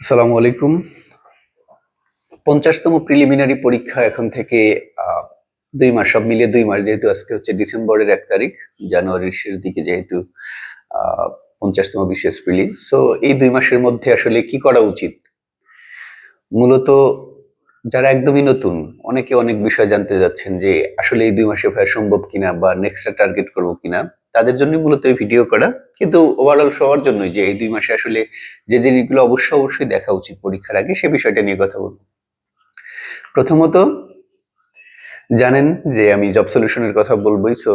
আসসালামু আলাইকুম। পঞ্চাশতম প্রিলিমিনারি পরীক্ষা এখন থেকে দুই মাস, সব মিলিয়ে দুই মাস, যেহেতু আজকে হচ্ছে ডিসেম্বরের এক তারিখ, জানুয়ারির শেষ দিকে যেহেতু পঞ্চাশতম বিশেষ প্রিলি সো এই দুই মাসের মধ্যে আসলে কি করা উচিত? মূলত যারা একদমই নতুন, অনেকে অনেক বিষয় জানতে যাচ্ছেন যে আসলে এই দুই মাসে ভাই সম্ভব কিনা বা নেক্সট টার্গেট করব কিনা। তাদের জন্য মূলত এই ভিডিও করা। কিন্তু ওভারঅল সবার জন্যই যে এই দুই মাসে আসলে যে জিনিসগুলো অবশ্যই অবশ্যই দেখা উচিত পরীক্ষার আগে, সে বিষয়টা নিয়ে কথা বলব। প্রথমত, জানেন যে আমি জব সলিউশনের কথা বলবোই সো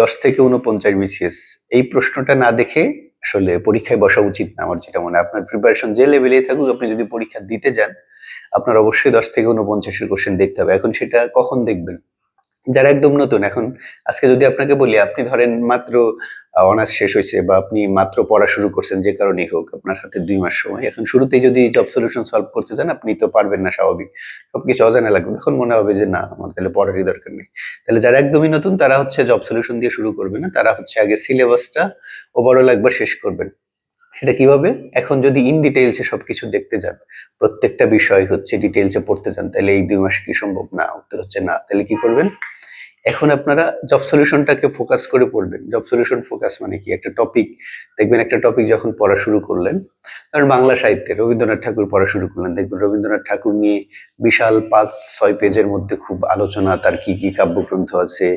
দশ থেকে উনপঞ্চাশ বিসিএস এই প্রশ্নটা না দেখে আসলে পরীক্ষায় বসা উচিত না আমার যেটা মনে হয়। আপনার প্রিপারেশন যে লেভেলেই থাকুক, আপনি যদি পরীক্ষা দিতে যান, আপনার অবশ্যই দশ থেকে উনপঞ্চাশের কোশ্চেন দেখতে হবে। এখন সেটা কখন দেখবেন? যারা একদম নতুন, এখন আজকে যদি আপনাকে বলি, আপনি ধরেন মাত্র অনার্স শেষ হয়েছে বা আপনি মাত্র পড়া শুরু করছেন যে কারণেই হোক, আপনার হাতে দুই মাস সময়। এখন শুরুতেই যদি জব সলিউশন সলভ করতে চান, আপনি তো পারবেন না স্বাভাবিক। সবকিছু অজানা লাগবে। এখন মনে হবে যে না, আমার তাহলে পড়ারই দরকার নেই। তাহলে যারা একদমই নতুন, তারা হচ্ছে জব সলিউশন দিয়ে শুরু করবে না, তারা হচ্ছে আগে সিলেবাসটা ওভারঅল একবার শেষ করবেন। সেটা কীভাবে? এখন যদি ইন ডিটেইলসে সবকিছু দেখতে যান, প্রত্যেকটা বিষয় হচ্ছে ডিটেইলসে পড়তে যান, তাহলে এই দুই মাসে কি সম্ভব? না, উত্তর হচ্ছে না। তাহলে কি করবেন? এখন আপনারা জব সলিউশনটাকে ফোকাস করে পড়বেন। জব সলিউশন ফোকাস মানে কি? একটা টপিক দেখবেন একটা টপিক যখন পড়া শুরু করলেন কারণ বাংলা সাহিত্যে রবীন্দ্রনাথ ঠাকুর পড়া শুরু করলেন, দেখবেন রবীন্দ্রনাথ ঠাকুর নিয়ে বিশাল পাঁচ, ছয় পেজের মধ্যে খুব আলোচনা, তার কি কি কাব্যগ্রন্থ আছে,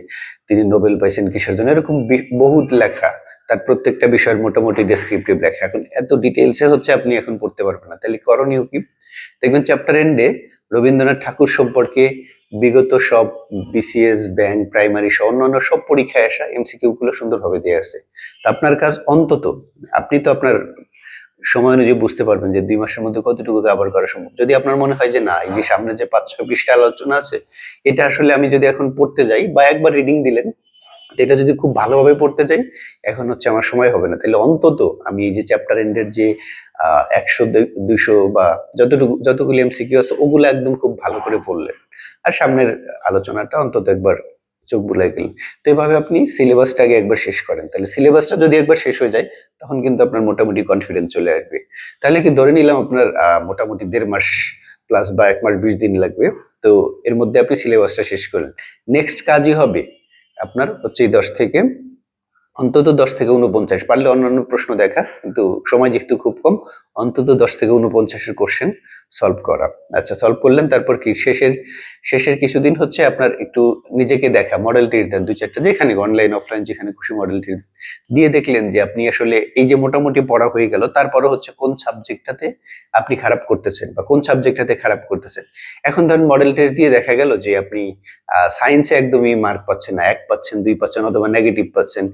তিনি নোবেল পাইছেন কিসের জন্য, এরকম বহুত লেখা, তার প্রত্যেকটা বিষয়ের মোটামুটি ডেসক্রিপটিভ লেখা। এখন এত ডিটেলসে হচ্ছে আপনি এখন পড়তে পারবেন না। তাহলে করণীয় কি? দেখবেন চ্যাপ্টার এন্ডে রবীন্দ্রনাথ ঠাকুর সম্পর্কে বিগত সব বিসিএস ব্যাংক প্রাইমারি সহ অন্যান্য সব পরীক্ষায় আসা এমসিকিউ গুলো সুন্দরভাবে দিয়ে আছে। তা আপনার কাজ অন্তত, আপনি তো আপনার সময় অনুযায়ী বুঝতে পারবেন যে দুই মাসের মধ্যে কতটুকু কভার করা সম্ভব। যদি আপনার মনে হয় যে না, এই যে সামনে যে পাঁচ ছয় পৃষ্ঠা আলোচনা আছে, এটা আসলে আমি যদি এখন পড়তে যাই বা একবার রিডিং দিলেন, এটা যদি খুব ভালোভাবে পড়তে যাই, এখন হচ্ছে আমার সময় হবে না। তাহলে অন্তত আমি এই যে চ্যাপ্টার এন্ডের যে একশো দুইশো বা যতটুকু, যতগুলো এমসিকিউ আছে, ওগুলো একদম খুব ভালো করে পড়লেন। আর সামনের আলোচনাটা অন্তত একবার চোখ বুলাই গেলেন তো এভাবে আপনি সিলেবাসটা আগে একবার শেষ করেন। তাহলে সিলেবাসটা যদি একবার শেষ হয়ে যায়, তখন কিন্তু আপনার মোটামুটি কনফিডেন্স চলে আসবে। তাহলে কি ধরে নিলাম আপনার মোটামুটি দেড় মাস প্লাস বা এক মাস বিশ দিন লাগবে। তো এর মধ্যে আপনি সিলেবাসটা শেষ করলেন। নেক্সট কাজই হবে আপনার হচ্ছে দশ থেকে অন্তত দশ থেকে উনপঞ্চাশ পারলে অন্যান্য প্রশ্ন দেখা, কিন্তু সময় যেহেতু খুব কম, অন্তত দশ থেকে উনপঞ্চাশের কোশ্চেন সলভ করা আচ্ছা সলভ করলেন, তারপর কি শেষের শেষের কিছুদিন হচ্ছে আপনার একটু নিজেকে দেখা মডেল টির দেন দুই চারটা, যেখানে অনলাইন অফলাইন যেখানে খুশি মডেল টির। দিয়ে দেখলেন যে আপনি আসলে এই যে মোটামুটি পড়া হয়ে গেল তারপরে হচ্ছে কোন সাবজেক্টটাতে আপনি খারাপ করতেছেন বা কোন সাবজেক্টটাতে খারাপ করতেছেন এখন ধরুন মডেল টেস্ট দিয়ে দেখা গেল যে আপনি সায়েন্সে একদমই মার্ক পাচ্ছেন না, এক পাচ্ছেন, দুই পাচ্ছেন অথবা নেগেটিভ পাচ্ছেন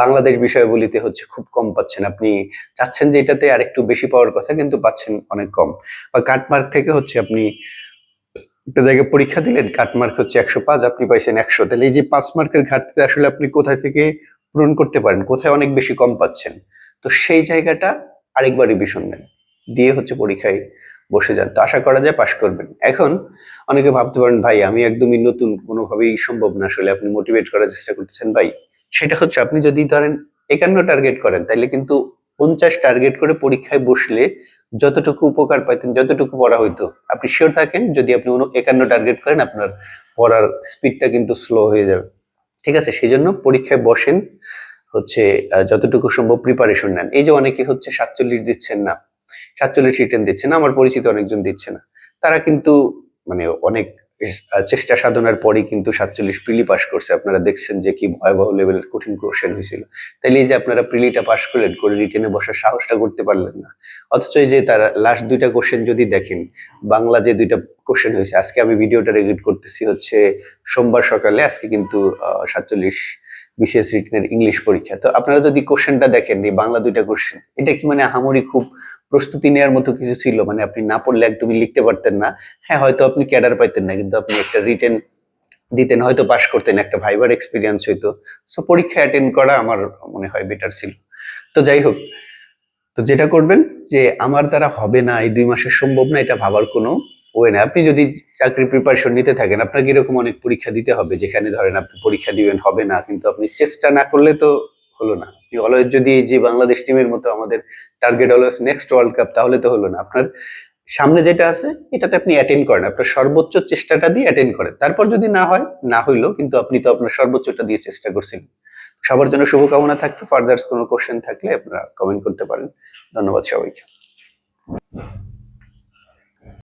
বাংলাদেশ বিষয়গুলিতে হচ্ছে খুব কম পাচ্ছেন। আপনি চাচ্ছেন যে এটাতে আরেকটু বেশি পাওয়ার কথা, কিন্তু পাচ্ছেন অনেক কম। বা কাটমার্ক থেকে হচ্ছে আপনি একটা জায়গায় পরীক্ষা দিলেন কাটমার্ক হচ্ছে একশো পাঁচ, আপনি পাইছেন একশো। তাহলে এই যে পাঁচ মার্কের ঘাটতিতে আসলে আপনি কোথায় থেকে পূরণ করতে পারেন? কোথায় অনেক বেশি কম পাচ্ছেন? তো সেই জায়গাটা আরেকবার রিভিশন দেন। দিয়ে হচ্ছে পরীক্ষায় বসে যান। তো আশা করা যায় পাশ করবেন। এখন অনেকে ভাবতে পারেন, ভাই, আমি একদমই নতুন, কোনোভাবেই সম্ভব না আসলে। আপনি মোটিভেট করার চেষ্টা করতেছেন, ভাই। সেটা হচ্ছে আপনি যদি ধরেন একান্ন টার্গেট করেন তাহলে কিন্তু পঞ্চাশ টার্গেট করে পরীক্ষায় বসলে যতটুকু উপকার পাইতেন, যতটুকু পড়া হইতো, আপনি শিওর থাকেন যদি আপনি একান্ন টার্গেট করেন, আপনার পড়ার স্পিডটা কিন্তু স্লো হয়ে যাবে। ঠিক আছে? সেই জন্য পরীক্ষায় বসেন, হচ্ছে যতটুকু সম্ভব প্রিপারেশন নেন। এই যে অনেকে হচ্ছে সাতচল্লিশ দিচ্ছেন না, সাতচল্লিশ রিটেন দিচ্ছে না, আমার পরিচিত অনেকজন দিচ্ছে না, তারা কিন্তু মানে অনেক চেষ্টা সাধনার পরেই কিন্তু সাতচল্লিশ প্রিলি পাশ করছে। আপনারা দেখছেন যে কি ভয়াবহ লেভেলের কঠিন কোশ্চেন হয়েছিল। তাইলে যে আপনারা প্রিলিটা পাশ করলেন, করে রিটেনে বসার সাহসটা করতে পারলেন না। অথচ এই যে তারা লাস্ট দুইটা কোশ্চেন যদি দেখেন, বাংলা যে দুইটা কোশ্চেন হয়েছে, আজকে আমি ভিডিওটা রেকর্ড করতেছি হচ্ছে সোমবার সকালে, আজকে কিন্তু সাতচল্লিশ বিশেষ রিটেনের ইংলিশ পরীক্ষা। তো আপনারা যদি কোশ্চেনটা দেখেন, এই বাংলা দুইটা কোশ্চেন এটা কি মানে আহামরি খুব প্রস্তুতি নেওয়ার মতো কিছু ছিল? মানে আপনি না পড়লে একদমই লিখতে পারতেন না। হ্যাঁ হয়তো আপনি ক্যাডার পাইতেন না, কিন্তু আপনি একটা রিটেন দিতেন, হয়তো পাশ করতেন, একটা ভাইবার এক্সপিরিয়েন্স হইতো। সো পরীক্ষা অ্যাটেন্ড করা আমার মনে হয় বেটার ছিল। তো যাই হোক, তো যেটা করবেন যে, আমার দ্বারা হবে না, এই দুই মাসের সম্ভব না, এটা ভাবার কোনো ওয়ে না আপনি যদি চাকরির প্রিপারেশন নিতে থাকেন, আপনাকে এরকম অনেক পরীক্ষা দিতে হবে, যেখানে ধরেন আপনি পরীক্ষা দিবেন, হবে না, কিন্তু আপনি চেষ্টা না করলে তো হলো না। আপনি অলওয়েজ যদি যে বাংলাদেশ টিমের মতো আমাদের target always next world cup তাহলে তো হলো না। আপনার সামনে যেটা আছে, এটাতে আপনি অ্যাটেন্ড করেন। আপনার সর্বোচ্চ চেষ্টাটা দিয়ে অ্যাটেন্ড করেন। তারপর যদি না হয়, না হইল, কিন্তু আপনি তো আপনার সর্বোচ্চটা দিয়ে চেষ্টা করছিলেন। সবার জন্য শুভকামনা থাকবে। ফার্দার্স কোনো কোশ্চেন থাকলে আপনারা কমেন্ট করতে পারেন। ধন্যবাদ সবাইকে।